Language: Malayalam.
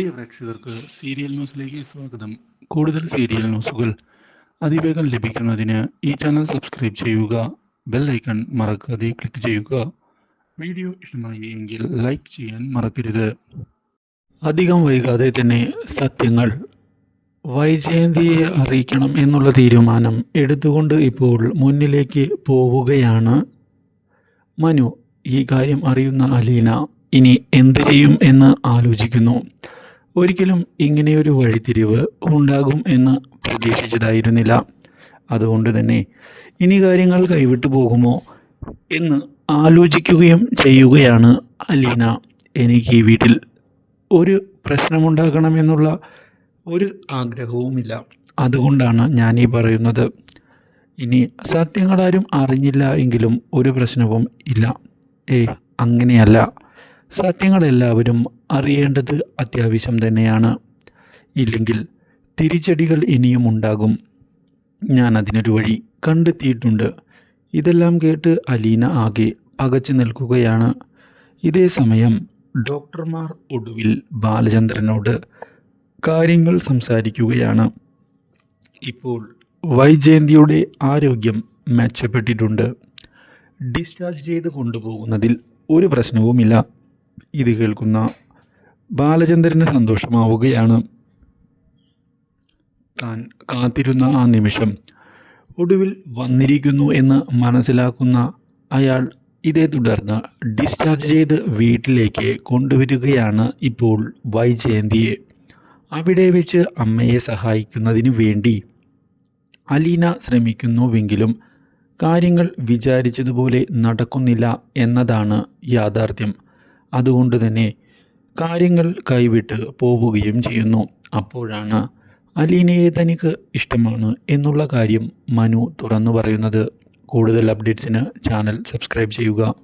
പ്രിയ പ്രേക്ഷകർക്ക് സീരിയൽ ന്യൂസിലേക്ക് സ്വാഗതം. കൂടുതൽ സീരിയൽ ന്യൂസുകൾ അതിവേഗം ലഭിക്കുന്നതിന് ഈ ചാനൽ സബ്സ്ക്രൈബ് ചെയ്യുക ബെൽ ഐക്കൺ മറക്കാതെ ക്ലിക്ക് ചെയ്യുക. വീഡിയോ ഇഷ്ടമായി എങ്കിൽ ലൈക്ക് ചെയ്യാൻ മറക്കരുത്. അധികം വൈകാതെ തന്നെ സത്യങ്ങൾ വൈജയന്തിയെ അറിയിക്കണം എന്നുള്ള തീരുമാനം എടുത്തുകൊണ്ട് ഇപ്പോൾ മുന്നിലേക്ക് പോവുകയാണ് മനു. ഈ കാര്യം അറിയുന്ന അലീന ഇനി എന്ത് ചെയ്യും എന്ന് ആലോചിക്കുന്നു. ഒരിക്കലും ഇങ്ങനെയൊരു വഴിത്തിരിവ് ഉണ്ടാകും എന്ന് പ്രതീക്ഷിച്ചതായിരുന്നില്ല. അതുകൊണ്ട് തന്നെ ഇനി കാര്യങ്ങൾ കൈവിട്ടു പോകുമോ എന്ന് ആലോചിക്കുകയും ചെയ്യുകയാണ് അലീന. എനിക്ക് ഈ വീട്ടിൽ ഒരു പ്രശ്നമുണ്ടാകണമെന്നുള്ള ഒരു ആഗ്രഹവുമില്ല. അതുകൊണ്ടാണ് ഞാൻ ഈ പറയുന്നത്. ഇനി സത്യങ്ങളാരും അറിഞ്ഞില്ല എങ്കിലും ഒരു പ്രശ്നവും ഇല്ല. ഏയ് അങ്ങനെയല്ല. സത്യങ്ങളെല്ലാവരും അറിയേണ്ടത് അത്യാവശ്യം തന്നെയാണ്. ഇല്ലെങ്കിൽ തിരിച്ചടികൾ ഇനിയും ഉണ്ടാകും. ഞാൻ അതിനൊരു വഴി കണ്ടെത്തിയിട്ടുണ്ട്. ഇതെല്ലാം കേട്ട് അലീന ആകെ പകച്ചു നിൽക്കുകയാണ്. ഇതേ സമയം ഡോക്ടർമാർ ഒടുവിൽ ബാലചന്ദ്രനോട് കാര്യങ്ങൾ സംസാരിക്കുകയാണ്. ഇപ്പോൾ വൈജയന്തിയുടെ ആരോഗ്യം മെച്ചപ്പെട്ടിട്ടുണ്ട്. ഡിസ്ചാർജ് ചെയ്ത് കൊണ്ടുപോകുന്നതിൽ ഒരു പ്രശ്നവുമില്ല. ഇത് കേൾക്കുന്ന ബാലചന്ദ്രന് സന്തോഷമാവുകയാണ്. താൻ കാത്തിരുന്ന ആ നിമിഷം ഒടുവിൽ വന്നിരിക്കുന്നു എന്ന് മനസ്സിലാക്കുന്ന അയാൾ ഇതേ തുടർന്ന് ഡിസ്ചാർജ് ചെയ്ത് വീട്ടിലേക്ക് കൊണ്ടുവരികയാണ് ഇപ്പോൾ വൈജയന്തിയെ. അവിടെ വെച്ച് അമ്മയെ സഹായിക്കുന്നതിന് വേണ്ടി അലീന ശ്രമിക്കുന്നുവെങ്കിലും കാര്യങ്ങൾ വിചാരിച്ചതുപോലെ നടക്കുന്നില്ല എന്നതാണ് യാഥാർത്ഥ്യം. അതുകൊണ്ട് തന്നെ കാര്യങ്ങൾ കൈവിട്ട് പോവുകയും ചെയ്യുന്നു. അപ്പോഴാണ് അലീനയെ തനിക്ക് ഇഷ്ടമാണ് എന്നുള്ള കാര്യം മനു തുറന്നു പറയുന്നത്. കൂടുതൽ അപ്ഡേറ്റ്സിന് ചാനൽ സബ്സ്ക്രൈബ് ചെയ്യുക.